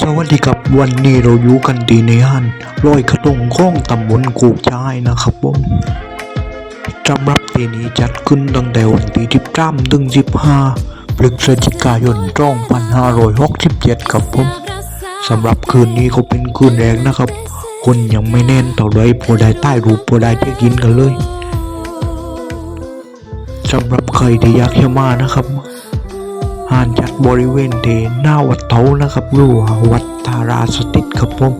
สวัสดีครับวันนี้เราอยู่กันที่ในห้านลอยกระทงข้องตำบลกูชายนะครับผมสำหรับปีนี้จัดขึ้นตั้งแต่วันที่13ถึง15พฤศจิกายน2567ครับผมสำหรับคืนนี้เขาเป็นคืนแรกนะครับ คนยังไม่แน่นเท่าไรพอได้ใต้รูปพอได้เช็คอินกันเลยสำหรับใครที่อยากจะมานะครับ ห่านจากบริเวณเทหน้าวัดเทานะครับรู้ว่าวัดทาราสติตครับผม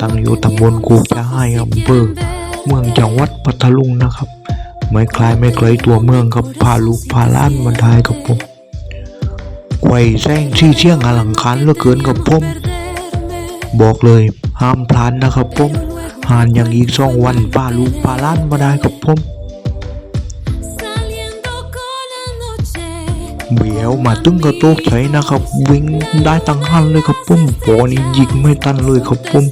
ตั้งอยู่ตำบลกูจะให้อำเภอเมืองจังหวัดพัทลุงนะครับ ไม่คลายไม่ไกลตัวเมืองครับพาลูกพาล้านมาได้ครับผมไขว่แซงที่เชี่ยงอลังการเหลือเกินครับผมบอกเลยห้ามพลาดนะครับผมห่านอย่างอีกสองวันพาลูกพาล้านมาได้ครับผม เบียวมาตึงกระโตกใช้นะครับ วิ่งได้ตั้งหันเลยครับปุ้มโปนี่ยิงไม่ตันเลยครับปุ้ม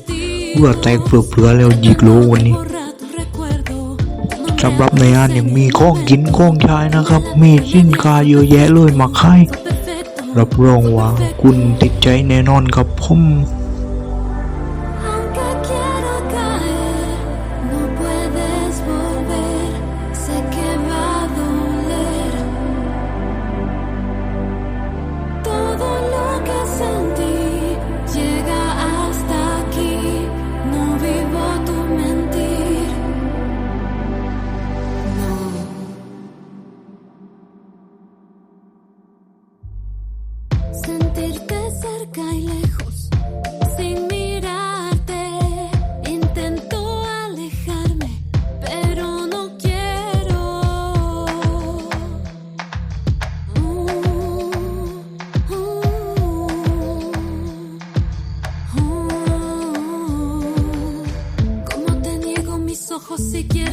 เพื่อแตกเปลือๆแล้วยิกโลวันนี้สำหรับในงานยังมีข้องกินข้องใช้นะครับ มีสินค้าเยอะแยะเลยมาขายรับรองว่าคุณติดใจแน่นอนครับผม Sentirte cerca y lejos, sin mirarte. Intento alejarme, pero no quiero. Uh, uh, uh. ¿Cómo te niego mis ojos si quieren